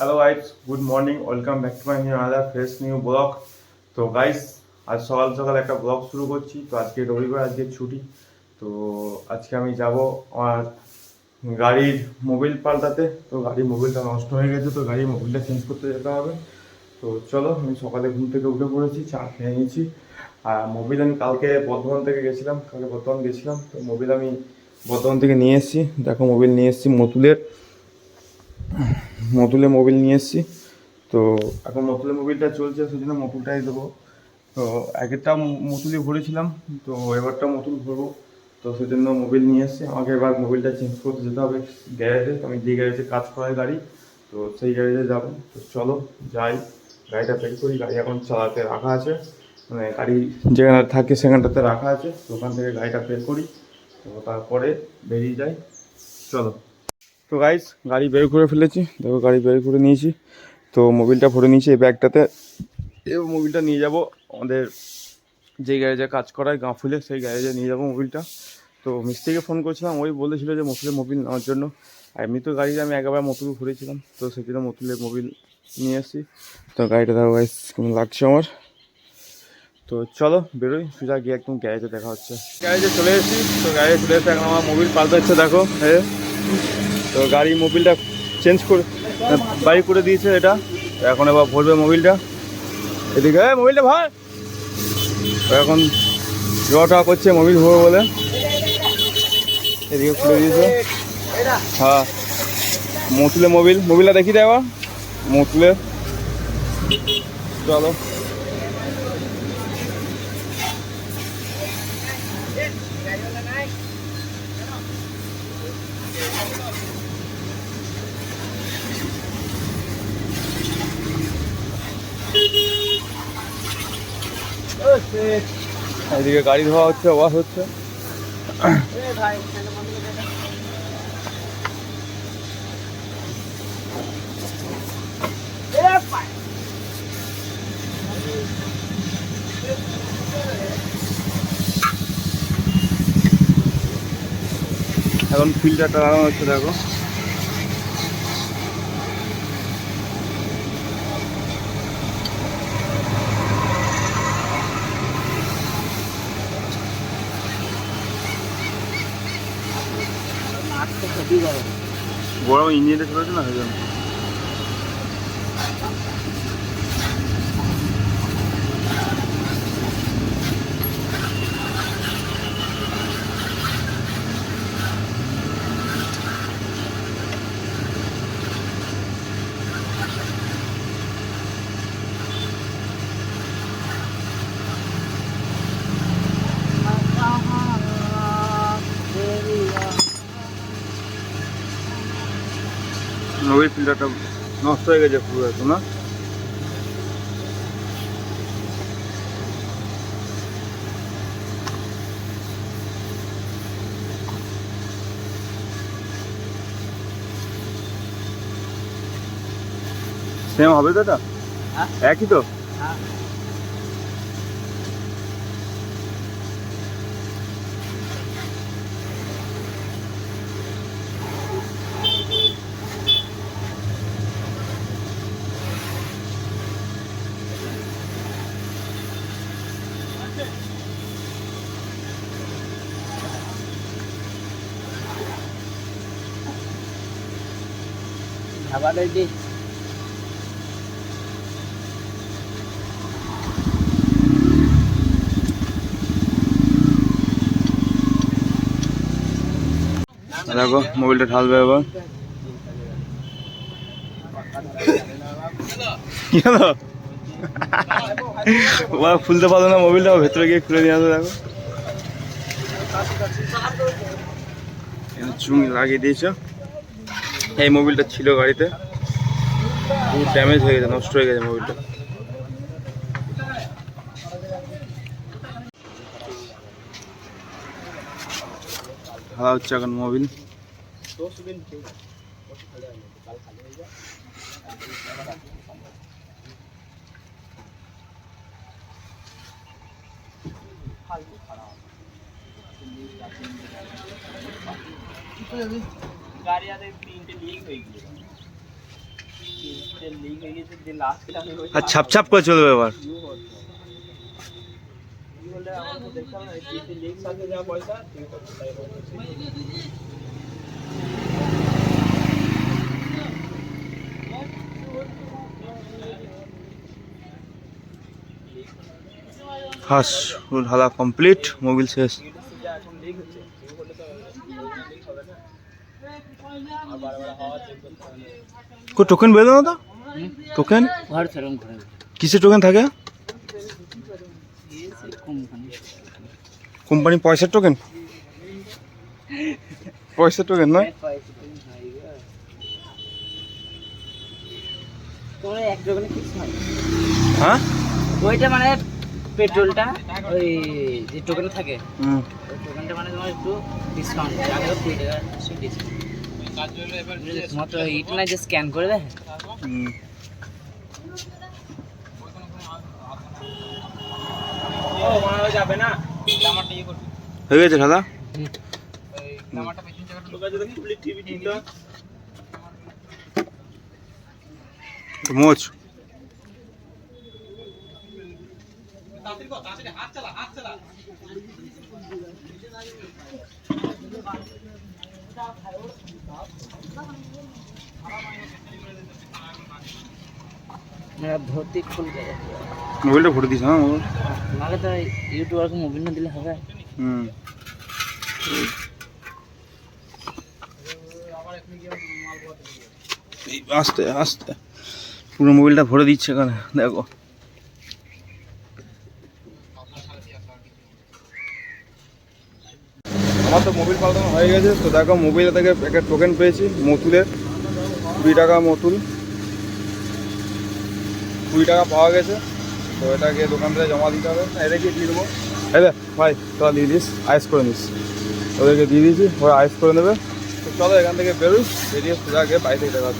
Hello guys good morning welcome back to my new other fresh new blog তো guys আজ সকাল সকাল একটা ব্লগ শুরু করছি। তো আজকে রবিবার, আজকে ছুটি। তো আজকে আমি যাব আমার গাড়ির মোবিল পাল্টাতে। তো গাড়ির মোবিলটা নষ্ট হয়ে গেছে, তো গাড়ির মোবিলটা চেঞ্জ করতে যেতে হবে। তো চলো, আমি সকালে ঘুম থেকে উঠে পড়েছি, চা খেয়ে নিয়েছি। আর মোবিল আমি কালকে বর্ধমান থেকে গেছিলাম, কালকে বর্ধমান গেছিলাম। তো মোবিল আমি বর্ধমান থেকে নিয়ে এসেছি। দেখো মোবিল নিয়ে এসেছি মতুলের। মতুলে মোবিল নিয়ে এসেছি। তো এখন মতুলে মোবিলটা চলছে সেই জন্য মতুলটাই দেবো। তো আগেরটা মতুলি ভরেছিলাম, তো এবারটা মতুল ভরবো। তো সেই জন্য মোবিল নিয়ে এসেছি। আমাকে এবার মোবিলটা চেঞ্জ করতে যেতে হবে গ্যারেজে আমি যে গ্যারেজে কাজ করাই গাড়ি, তো সেই গ্যারেজে যাব। তো চলো, যাই। গাড়িটা বের করি। গাড়ি এখন চালাতে রাখা আছে। মানে গাড়ি যেখানে থাকে সেখানটাতে রাখা আছে। তো ওখান থেকে গাড়িটা বের করি। তো তারপরে বেরিয়ে যাই। চলো। তো গাইস গাড়ি বের করে ফেলেছি। দেখো গাড়ি বের করে নিয়েছি। তো মোবিলটা ভরে নিয়েছি এই ব্যাগটাতে। এই মোবিলটা নিয়ে যাব আমাদের যে গ্যারেজে কাজ করায় গাঁ গাঁফুলে সেই গ্যারেজে নিয়ে যাব মোবিলটা তো মিস্ত্রিকে ফোন করেছিলাম, ওই বলেছিল যে মতুলের মোবিল নেওয়ার জন্য। এমনি তো গাড়িতে আমি একবার মতুল ঘুরেছিলাম তো সেই জন্য মতুলের মোবিল নিয়ে এসেছি তো গাড়িটা দেখো গাইস কেমন লাগছে আমার। তো চলো বেরোই, সোজা গিয়ে একদম গ্যারেজে দেখা হচ্ছে। গ্যারেজে চলে এসেছি, তো গ্যারেজে চলে এসে এখন আমার মোবিল পাল্টাচ্ছে, দেখো। হ্যাঁ তো গাড়ি মোবিলটা চেঞ্জ করে বাড়ি করে দিয়েছে এটা। এখন এবার ভরবে মোবিলটা। এদিকে "এই, মোবিলটা ভাই এখন জটা করছে মোবিল ভরবে বলে। এদিকে খুলে দিয়েছে। হ্যাঁ মতুলে মোবিল মোবিলটা দেখি দেয় আবার মতুলে। চলো। এদিকে গাড়ি ধোয়া হচ্ছে ওয়াশ হচ্ছে। এখন ফিল্টারটা লাগানো হচ্ছে দেখো। গরম ইঞ্জিনটা চলেছে না সেই জন্য মোবিল ফিল্টারটা নষ্ট হয়ে গেছে পুরো এখন না? সেম হবে তো এটা? হ্যাঁ। একই তো? খাবার হয়েছে দেখো মোবিলটা ঢালবে এবার কি হলো ওরা খুলতে পারল না মোবিলটা ভেতরে গিয়ে খুলে নিয়ে আসো দেখো। চুঙি লাগিয়ে দিয়েছ। এই মোবিলটা ছিল গাড়িতে। খুব ড্যামেজ হয়ে গেছে, নষ্ট হয়ে গেছে মোবিলটা। হারা হচ্ছে এখন মোবিল। তিনটে লিক হয়ে গিয়েছিল আর ছাপ ছাপ করে চলবে এবার। হাস পুরো ঢালা কমপ্লিট মোবিল শেষ। কো টোকেন বেরো না তো? টোকেন কিসের টোকেন থাকে? কোম্পানি পয়সার টোকেন পয়সার টোকেন নয় হ্যাঁ? ওইটা মানে পেট্রোলটা ওই যে টোকেন থাকে হুম। ওই টোকেনটা মানে তোমার একটু ডিসকাউন্ট আগে তো কুড়ি টাকা ডিসকাউন্ট তোমার তো ইট না। যে স্ক্যান করে দেয় হয়ে মোবাইলটা ভরে দিস হ্যাঁ মোবাইল। নাহলে তো ইউটিউবারকে মোবিল না দিলে হবে। হুম। আস্তে আস্তে। পুরো মোবাইলটা ভরে দিচ্ছে এখানে দেখো। আমার তো মোবিল পাল্টানো হয়ে গেছে তো দেখো মোবিলে থেকে একটা টোকেন পেয়েছি মতুলের কুড়ি টাকা মতুল। কুড়ি টাকা পাওয়া গেছে তো এটাকে দোকান থেকে জমা দিতে হবে। না, এদেরকে দিয়ে দেবো। হ্যাঁ ভাই তোরা দিয়ে দিস আইস করে নিস। ওদেরকে দিয়ে দিয়েছি ওরা আইস করে নেবে। তো চলো এখান থেকে বেরোই বেরিয়ে সোজা গিয়ে বাড়ি থেকে দেখা।